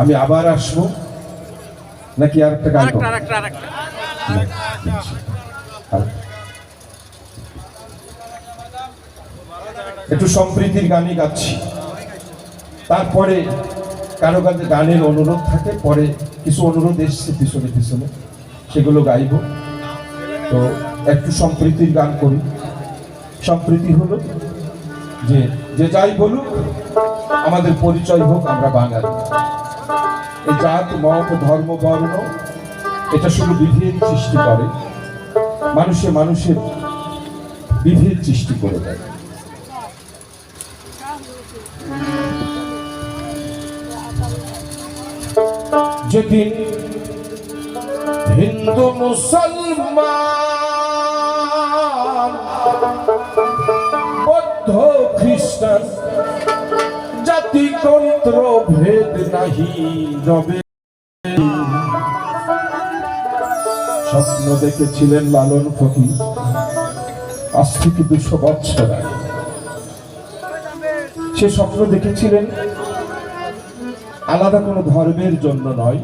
আমি আবার আসব। নাকি আর একটা গান একটু সম্প্রীতির গানই গাচ্ছি। তারপরে কারও কাছে গানের অনুরোধ থাকে পরে কিছু অনুরোধ এসছে পিছনে পিছনে সেগুলো গাইব। তো একটু সম্প্রীতির গান করি। সম্প্রীতি হলো যে যে যাই বলুক আমাদের পরিচয় হোক আমরা বাঙালি। এই জাত, মত, ধর্ম, বর্ণ, এটা শুধু বিভেদ সৃষ্টি করে। মানুষে মানুষের বিভেদ সৃষ্টি করে দেয়। যেদিন হিন্দু, মুসলমান, বৌদ্ধ, খ্রিস্টান জাতি তন্ত্র ভেদ নাহি রবে স্বপ্ন দেখেছিলেন লালন ফকির। আজ থেকে দুশো বছর সে স্বপ্ন দেখেছিলেন আলাদা কোনো ধর্মের জন্য নয়।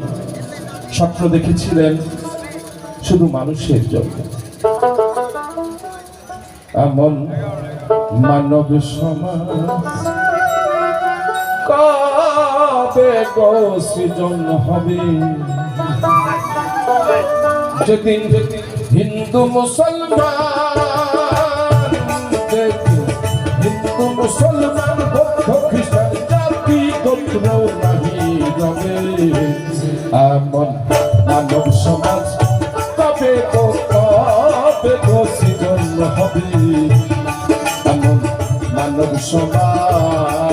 স্বপ্ন দেখেছিলেন শুধু মানুষের জন্য। এমন মানব সমাজ কবে সৃজন হবে। যেদিন হিন্দু মুসলমান হিন্দু মুসলমান বৌদ্ধ খ্রিস্টান জাতি গোত্র নাহি রবে এমন মানব সমাজ, তবে তো কবে তো সৃজন হবে। মানব সমাজ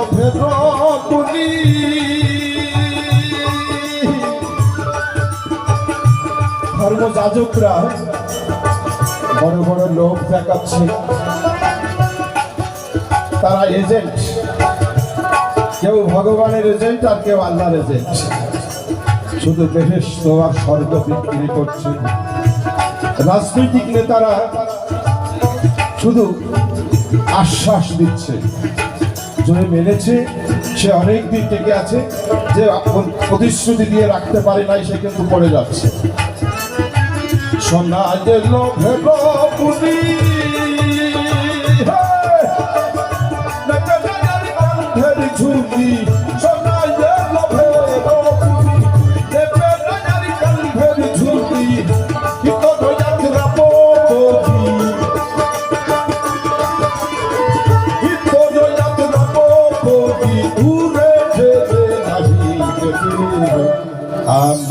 এলো ভেরপুলি ধর্ম যাজকরা, বড় বড় লোক দেখাচ্ছে। তারা এজেন্ট কেউ ভগবানের এজেন্ট আর কেউ আল্লাহর এজেন্ট শুধু বেহেস্ত আর স্বর্গ বিক্রি করছে। রাজনৈতিক নেতারা শুধু আশ্বাস দিচ্ছে। যে মেনেছে, সে অনেক দিক থেকে আছে যে প্রতিশ্রুতি দিয়ে রাখতে পারে নাই, সে কিন্তু পড়ে যাচ্ছে। সোনা যে ভেবপুরি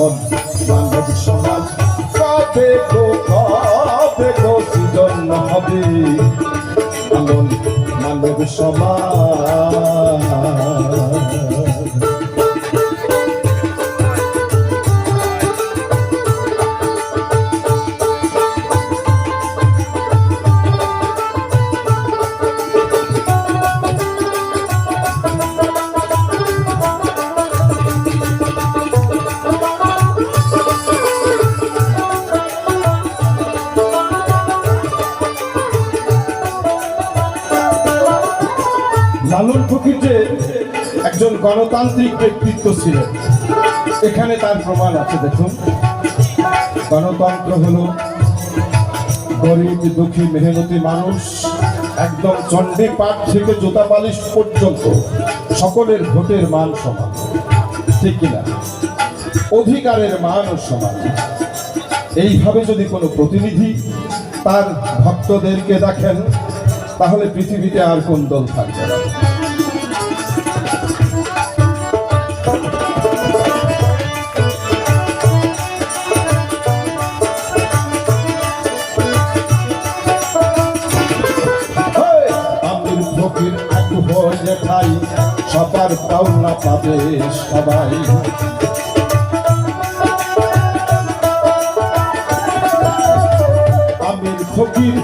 আমন মানব সমাজ কবে গো কবে গো সৃজন সমাজ। লালন ফকির একজন গণতান্ত্রিক ব্যক্তিত্ব ছিলেন। এখানে তার প্রমাণ আছে, দেখুন। গণতন্ত্র হল গরিব, দুঃখী, মেহনতি মানুষ, একদম চণ্ডী পাঠ থেকে জুতা পালিশ পর্যন্ত সকলের ভোটের মান সমান। ঠিক কিনা অধিকারের মানও সমান। এইভাবে যদি কোনো প্রতিনিধি তার ভক্তদেরকে দেখেন তাহলে পৃথিবীতে আর কোন দল থাকবে না? খাই সবার পাওনা পাবে সবাই। আমির ফকির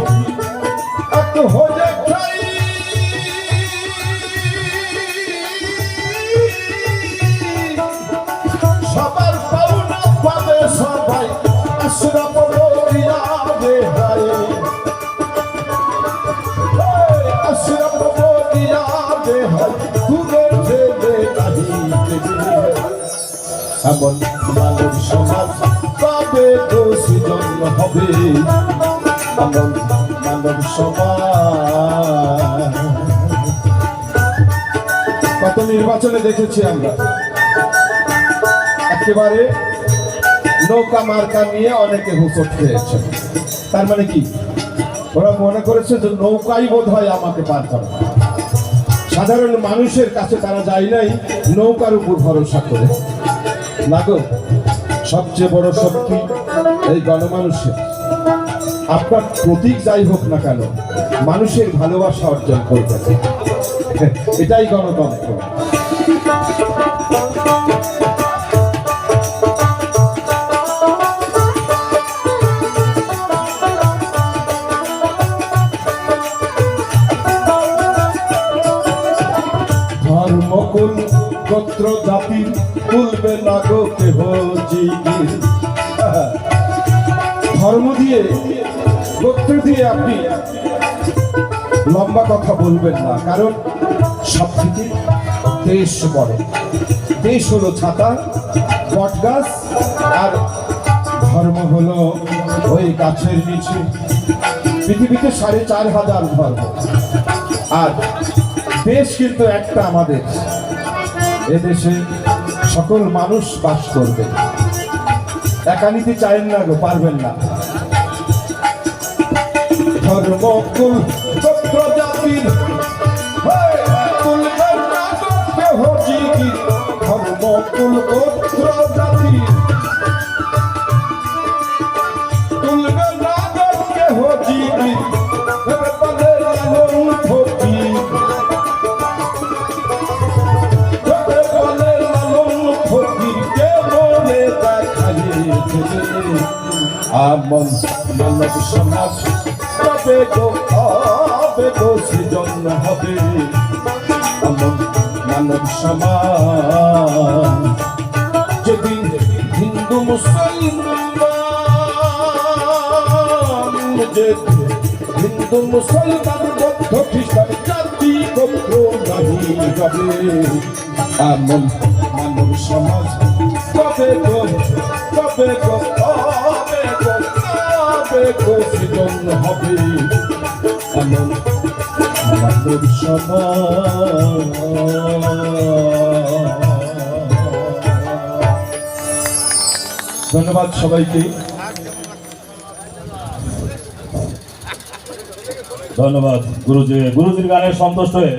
এমন মানব সমাজ পাবে তো সৃজন হবে। এমন মানব সমাজ। কত নির্বাচনে দেখেছি আমরা। একেবারে নৌকা মার্কা নিয়ে অনেকে হুসট খেয়েছে। তার মানে কি? ওরা মনে করেছে যে নৌকাই বোধ হয় আমাকে পার করে। সাধারণ মানুষের কাছে তারা যায় নাই, নৌকার উপর ভরসা করে। লাগো সবচেয়ে বড় শক্তি এই গণমানুষের। আপনার প্রতীক যাই হোক না কেন, মানুষের ভালোবাসা অর্জন করবে এটাই গণতন্ত্র। গোত্র জাতি তুলবে না গো কেহ ধর্ম দিয়ে, গোত্র দিয়ে আপনি লম্বা কথা বলবেন না, কারণ সব থেকে দেশ বড়। দেশ হলো ছাতা বট গাছ আর ধর্ম হলো ওই গাছের নিচে। পৃথিবীতে সাড়ে চার হাজার ধর্ম। আর দেশ কিন্তু একটা আমাদের। এদেশে সকল মানুষ বাস করবে। একা নিতে চাইেন না গো পারবেন না। ধর্ম আমন মানব সমাজ কবে গো হবে গো সৃজন হবে আমন মানব সমাজ যেদিন হিন্দু মুসলমান যেদিন হিন্দু মুসলমান বৌদ্ধ খ্রিস্টান জাতি গোত্র নাহি রবে এমন মানব সমাজ কবে গো কবে গো ধন্যবাদ সবাইকে। ধন্যবাদ গুরুজি। গুরুজির গানে সন্তুষ্ট হয়ে